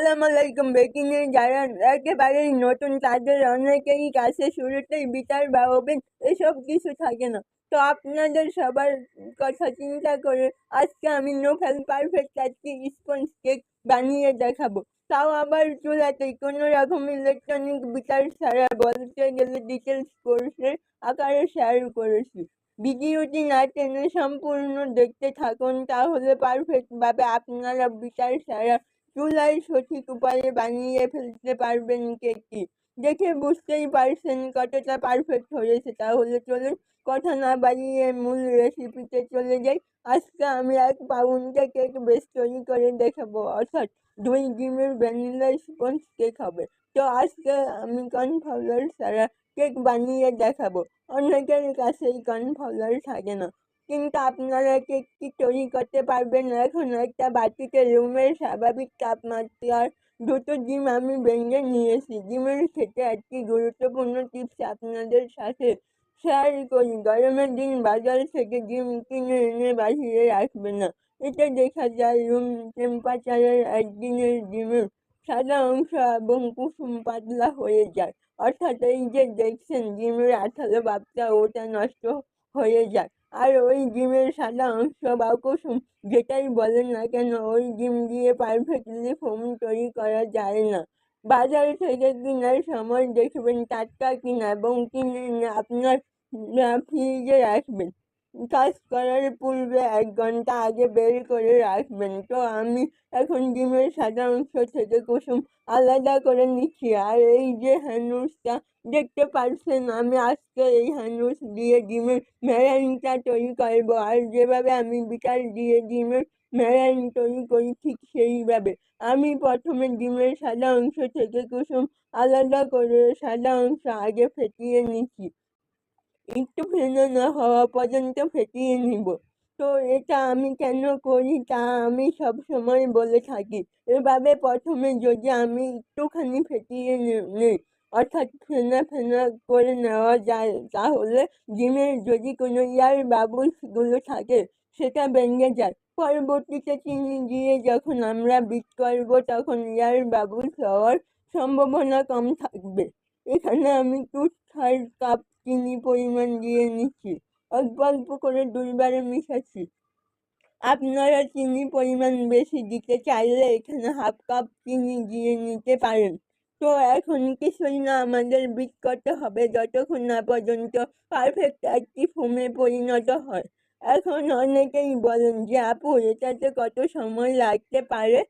আসসালামু আলাইকুম বেকিংয়ে যারা একেবারেই নতুন তাদের অনেকেই কাছে শুরুতেই বিচার বা ওভেন এসব কিছু থাকে না। তো আপনাদের সবার কথা চিন্তা করে আজকে আমি নোভেল পারফেক্ট একটি স্পঞ্জ কেক বানিয়ে দেখাবো। তাও আবার চুলাতে কোনো রকম ইলেকট্রনিক বিচার ছাড়া বলতে গেলে ডিটেলস কোর্সের আকারে শেয়ার করেছি। ভিডিওটি না টেনে সম্পূর্ণ দেখতে থাকুন, তাহলে পারফেক্টভাবে আপনারা বিচার ছাড়া চুলায় সঠিক উপায়ে বানিয়ে ফেলতে পারবেন কেকটি। দেখে বুঝতেই পারছেন কতটা পারফেক্ট হয়েছে। তাহলে চলুন কথা না বাড়িয়ে মূল রেসিপিতে চলে যাই। আজকে আমি এক পাউন্ডে কেক বেশ তৈরি করে দেখাবো। অর্থাৎ দুই ডিমের ভ্যানিলা স্পঞ্জ কেক হবে। তো আজকে আমি কর্নফ্লাওয়ার ছাড়া কেক বানিয়ে দেখাবো। অনেকের কাছেই কর্নফ্লাওয়ার থাকে না। কিন্তু আপনারা কেকটি তৈরি করতে পারবেন? এখন একটা বাটিতে রুমের স্বাভাবিক তাপমাত্রার দুটো ডিম আমি ভেঙে নিয়েছি। ডিমের ক্ষেত্রে একটি গুরুত্বপূর্ণ টিপস আপনাদের সাথে শেয়ার করি। গরমের দিন বাজার থেকে ডিম কিনে এনে বাহিরে রাখবে না। এতে দেখা যায় রুম টেম্পারেচারের একদিনের ডিমের সাদা অংশ এবং কুসুম পাতলা হয়ে যায়। অর্থাৎ এই যে দেখছেন, ডিমের আঠালো ভাবটা ওটা নষ্ট হয়ে যায়। আর ওই ডিমের সাদা অংশ বা কুসুম যেটাই বলেন না কেন, ওই ডিম দিয়ে পারফেক্টলি ফোম তৈরি করা যায় না। বাজার থেকে কেনার সময় দেখবেন টাটকা কিনা এবং কিনে আপনার ফ্রিজে রাখবেন। কাজ করার পূর্বে এক ঘণ্টা আগে বের করে রাখবেন। তো আমি এখন ডিমের সাদা অংশ থেকে কুসুম আলাদা করে নিচ্ছি। আর এই যে হ্যান্ডউইচটা দেখতে পাচ্ছেন, আমি আজকে এই হ্যান্ডউইচ দিয়ে ডিমের মেরাইনটা তৈরি করব। আর যেভাবে আমি বিকাল দিয়ে ডিমের মেরাইন তৈরি করি ঠিক সেইভাবে। আমি প্রথমে ডিমের সাদা অংশ থেকে কুসুম আলাদা করে সাদা অংশ আগে ফেটিয়ে নিচ্ছি। একটু ফেনা না হওয়া পর্যন্ত ফেটিয়ে নিব। তো এটা আমি কেন করি তা আমি সব সময় বলে থাকি। এভাবে প্রথমে যদি আমি একটুখানি ফেটিয়ে নিই, অর্থাৎ ফেনা ফেনা করে নেওয়া যায়, তাহলে ডিমের যদি কোনো ইয়ার বাবুলসগুলো থাকে, সেটা ভেঙে যায়। পরবর্তীতে চিনি দিয়ে যখন আমরা বিট করব, তখন ইয়ার বাবুলস হওয়ার সম্ভাবনা কম থাকবে। এখানে আমি টু থার্ড কাপ চিনি পরিমাণ দিয়ে নিচ্ছি। অল্প অল্প করে দুইবারে মিশাচ্ছি। আপনারা চিনি পরিমাণ বেশি দিতে চাইলে এখানে হাফ কাপ চিনি দিয়ে নিতে পারেন। তো এখন কিছুই না, আমাদের বিট করতে হবে যতক্ষণ না পর্যন্ত পারফেক্ট একটি ফোমে পরিণত হয়। এখন অনেকেই বলেন যে, আপু, এটাতে কত সময় লাগতে পারে?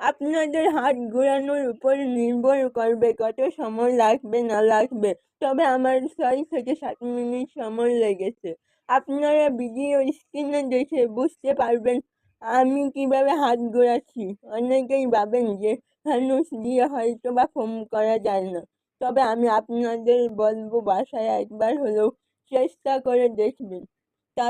আপনাদের হাত ঘোরানোর উপর নির্ভর করবে কত সময় লাগবে, না লাগবে। তবে আমার ছয় থেকে সাত মিনিট সময় লেগেছে। আপনারা ভিডিও স্ক্রিনে দেখে বুঝতে পারবেন আমি কীভাবে হাত ঘোরাচ্ছি। অনেকেই ভাবেন যে ফানুস দিয়ে হয়তো বা ফোম করা যায় না। তবে আমি আপনাদের বলব, বাসায় একবার হলেও চেষ্টা করে দেখবেন। তা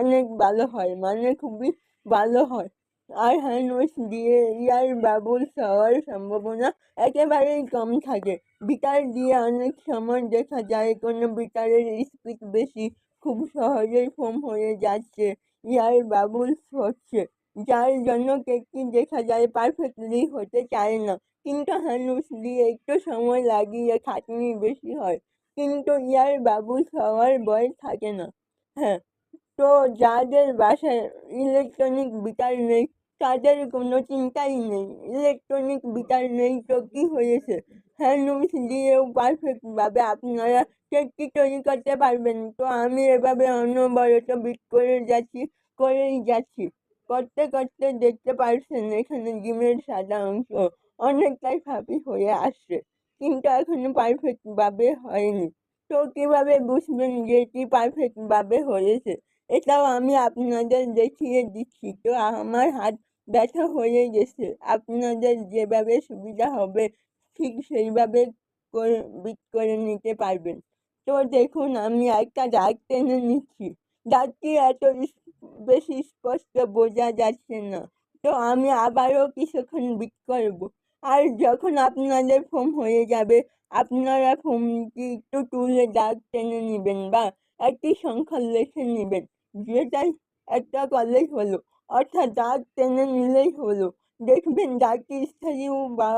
অনেক ভালো হয় মানে খুবই ভালো হয়। আর হ্যান্ডওয়াশ দিয়ে ইয়ার বাবুলস হওয়ার সম্ভাবনা একেবারেই কম থাকে। বিটার দিয়ে অনেক সময় দেখা যায়, কোনো বিটারের স্পিড বেশি, খুব সহজেই ফোম হয়ে যাচ্ছে ইয়ার বাবুলস হচ্ছে, যার জন্য কেকটি দেখা যায় পারফেক্টলি হতে চায় না। কিন্তু হ্যান্ডউইচ দিয়ে একটু সময় লাগিয়ে খাটনি বেশি হয়, কিন্তু ইয়ার বাবুলস হওয়ার ভয় থাকে না। হ্যাঁ তো যাদের বাসায় ইলেকট্রনিক বিটার নেই তাদের কোনো চিন্তাই নেই। ইলেকট্রনিক বিটার নেই তো কী হয়েছে? হ্যান্ডউইচ দিয়েও পারফেক্টভাবে আপনারা কেকটি তৈরি করতে পারবেন। তো আমি এভাবে অনবরত বিট করে যাচ্ছি, করেই যাচ্ছি। করতে করতে দেখতে পারছেন এখানে ডিমের সাদা অংশ অনেকটাই ফাঁপি হয়ে আসছে, কিন্তু এখনও পারফেক্টভাবে হয়নি। তো কীভাবে বুঝবেন যে এটি পারফেক্টভাবে হয়েছে? এটাও আমি আপনাদের দেখিয়ে দিচ্ছি তো আমার হাত ব্যথা হয়ে গেছে। আপনাদের যেভাবে সুবিধা হবে, ঠিক সেইভাবে বিট করে নিতে পারবেন। তো দেখুন, আমি একটা দাগ টেনে নিচ্ছি। দাগটি এত বেশি স্পষ্ট বোঝা যাচ্ছে না। তো আমি আবারও কিছুক্ষণ বিট করব। আর যখন আপনাদের ফোম হয়ে যাবে, আপনারা ফোমটি একটু তুলে দাগ টেনে নেবেন বা একটি সংখ্যা লিখে নেবেন। যেটাই একটা কলেজ হলো অর্থাৎ দাগ টেনে নিলেই হলো দেখবেন দাগটি স্থায়ী বা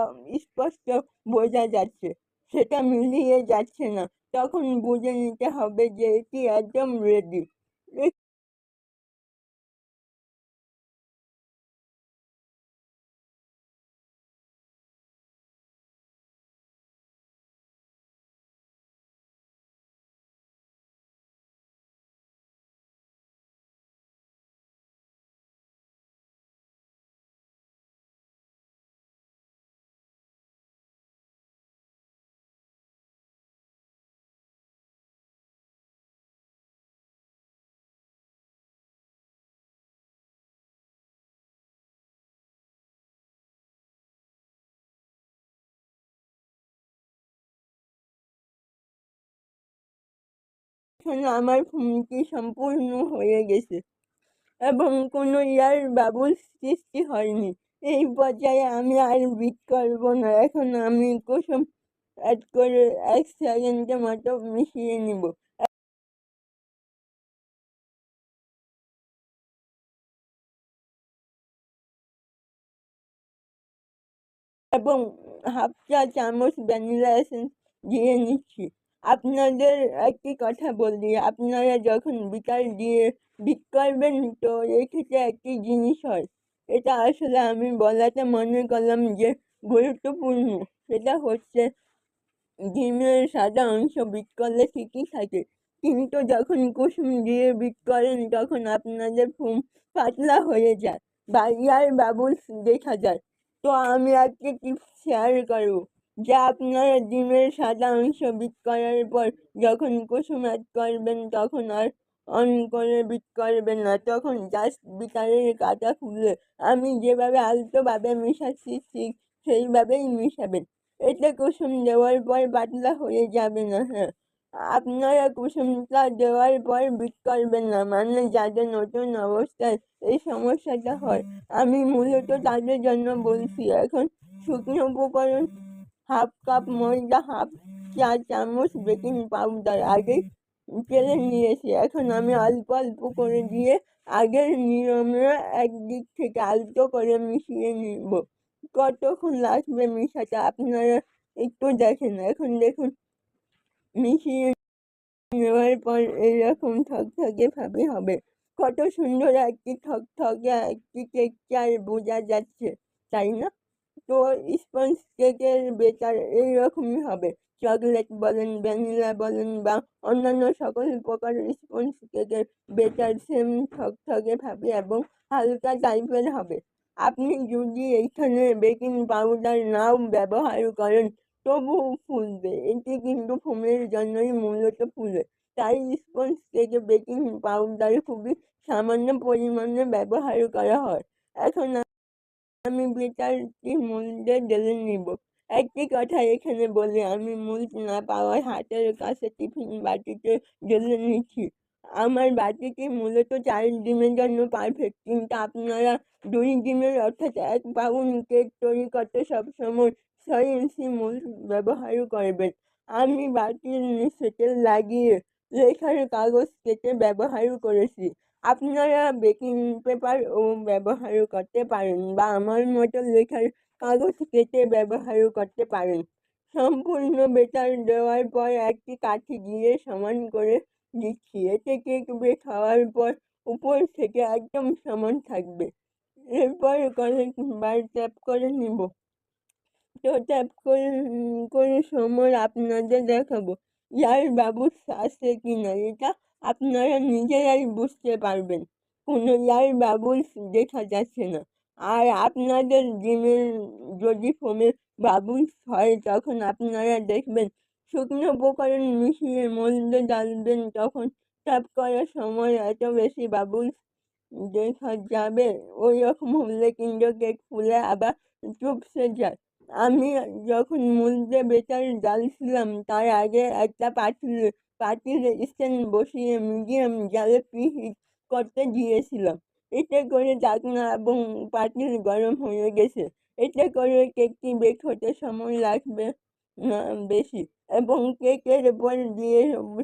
স্পষ্ট বোঝা যাচ্ছে সেটা মিলিয়ে যাচ্ছে না তখন বুঝে নিতে হবে যে এটি একদম রেডি এখন আমার ফোনটি সম্পূর্ণ হয়ে গেছে এবং কোনো ইয়ার বাবুল সৃষ্টি হয়নি। এই পর্যায়ে আমি আর বিট করব না। এখন আমি কুসুম অ্যাড করে এক সেকেন্ডের মতো মিশিয়ে নিব। এবং হাফ চা চামচ ভ্যানিলা এসেন্স দিয়ে নিচ্ছি। আপনাদের একটি কথা বলি, আপনারা যখন বিকাল দিয়ে বিট করবেন তো এক্ষেত্রে একটি জিনিস হয়, এটা আসলে আমি বলাতে মনে করলাম যে গুরুত্বপূর্ণ, সেটা হচ্ছে ডিমের সাদা অংশ বিট করলে ঠিকই থাকে, কিন্তু যখন কুসুম দিয়ে বিট করেন তখন আপনাদের ফোম পাতলা হয়ে যায় বা ইয়ার বাবুলস দেখা যায়, তো আমি আজকে টিপস শেয়ার করব। যে আপনারা ডিমের সাদা অংশ বিট করার পর যখন কুসুম অ্যাড করবেন, তখন আর অন করে বিট করবেন না। তখন জাস্ট বিটারের কাটা খুলে আমি যেভাবে আলতোভাবে মেশাচ্ছি, ঠিক সেইভাবেই মেশাবেন। এতে কুসুম দেওয়ার পর পাতলা হয়ে যাবে না হ্যাঁ। আপনারা কুসুমটা দেওয়ার পর বিট করবেন না মানে যাদের নতুন অবস্থায় এই সমস্যাটা হয়। আমি মূলত তাদের জন্য বলছি, এখন শুকনো উপকরণ হাফ কাপ ময়দা, হাফ চা চামচ বেকিং পাউডার আগে তেলে নিয়েছি। এখন আমি অল্প অল্প করে দিয়ে আগের নিয়মে একদিক থেকে আলতো করে মিশিয়ে নিব। কতক্ষণ লাগবে মিশাতে? আপনারা একটু দেখেন। এখন দেখুন, মিশিয়ে নেওয়ার পর এইরকম থকথকে ভাবে হবে। কত সুন্দর একটি থকথকে একটি টেক্সচার বোঝা যাচ্ছে, তাই না? তো স্পঞ্জ কেকের বেটার এইরকমই হবে। চকলেট বলেন, ভ্যানিলা বলেন বা অন্যান্য সকল প্রকার স্পঞ্জ কেকের বেটার সেম থকথকে ভাবে এবং হালকা টাইপের হবে। আপনি যদি এইখানে বেকিং পাউডার নাও ব্যবহার করেন তবু ফুলবে। এটি কিন্তু ফোমের জন্যই মূলত ফুলে। তাই স্পঞ্জ থেকে বেকিং পাউডার খুবই সামান্য পরিমাণে ব্যবহার করা হয়। এখন আমি বেটারটি মূল্যে ঢেলে নিব। একটি কথা এখানে বলে, আমি মূল না পাওয়ায় হাতের কাছে টিফিন বাটিতে ঢেলে নিচ্ছি। আমার বাটিটি মূলত চার ডিমের জন্য পারফেক্ট কিন্তু আপনারা দুই ডিমের অর্থাৎ এক পাউন্ড কেক তৈরি করতে সবসময় ছয় ইঞ্চি মূল ব্যবহার করবেন। আমি বাটির নিচে লাগিয়ে লেখার কাগজ কেটে ব্যবহার করেছি। আপনারা বেকিং পেপারও ব্যবহার করতে পারেন বা আমার মতো লেখার কাগজ কেটে ব্যবহার করতে পারেন। সম্পূর্ণ বেটার দেওয়ার পর একটি কাঠি দিয়ে সমান করে দিচ্ছি। এতে কেক বেক হওয়ার পর উপর থেকে একদম সমান থাকবে। এরপর কয়েকবার ট্যাপ করে নিব। তো ট্যাপ করে করে সময় আপনাদের দেখাবো, ইয়ার বাবুস আছে কি না এটা আপনারা নিজেরাই বুঝতে পারবেন, কোনো ইয়ার বাবুলস দেখা যাচ্ছে না। আর আপনাদের ডিমের যদি ফোমে বাবুলস হয়, তখন আপনারা দেখবেন শুকনো উপকরণ মিশিয়ে মধ্যে ডালবেন তখন ট্যাপ করার সময় এত বেশি বাবুলস দেখা যাবে। ওই রকম হলে কিন্তু কেক ফুলে আবার চুপসে যায়। আমি যখন মধ্যে বেটার জ্বালছিলাম তার আগে একটা পাতিল পাতিলে স্ট্যান্ড বসিয়ে মিডিয়াম জালে প্রিহিট করতে দিয়েছিলাম এতে করে ঢাকনা এবং পাতিল গরম হয়ে গেছে। এতে করে কেকটি বেক হতে সময় লাগবে বেশি এবং কেকের উপর দিয়ে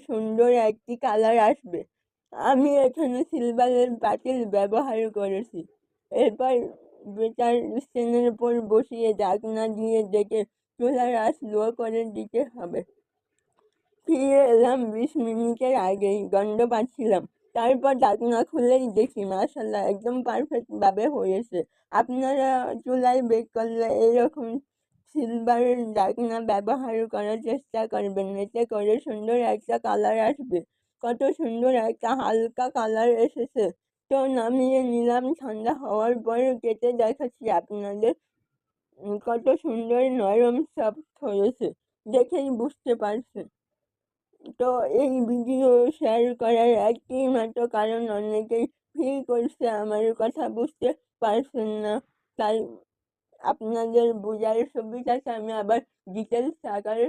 সুন্দর একটি কালার আসবে। আমি এখানে সিলভারের পাতিল ব্যবহার করেছি। এরপর বেতার স্ট্যান্ডের উপর বসিয়ে ডাকনা দিয়ে ডেকে চুলার আঁচ লো করে দিতে হবে। ফিরে এলাম, বিশ মিনিটের আগেই গন্ধ পাচ্ছিলাম। তারপর ঢাকনা খুলেই দেখি মাশাল্লাহ একদম পারফেক্টভাবে হয়েছে। আপনারা চুলায় বেক করলে এরকম সিলভারের ঢাকনা ব্যবহার করার চেষ্টা করবেন। এতে করে সুন্দর একটা কালার আসবে। কত সুন্দর একটা হালকা কালার এসেছে। তো নামিয়ে নিলাম, ঠান্ডা হওয়ার পর কেটে দেখাচ্ছি আপনাদের কত সুন্দর নরম সফট হয়েছে। দেখেই বুঝতে পারছেন। তো এই ভিডিও শেয়ার করার একটি মাত্র কারণ অনেকেই ফিল করছে আমার কথা বুঝতে পারছেন না। তাই আপনাদের বোঝার সুবিধাকে আমি আবার ডিটেলস আকারে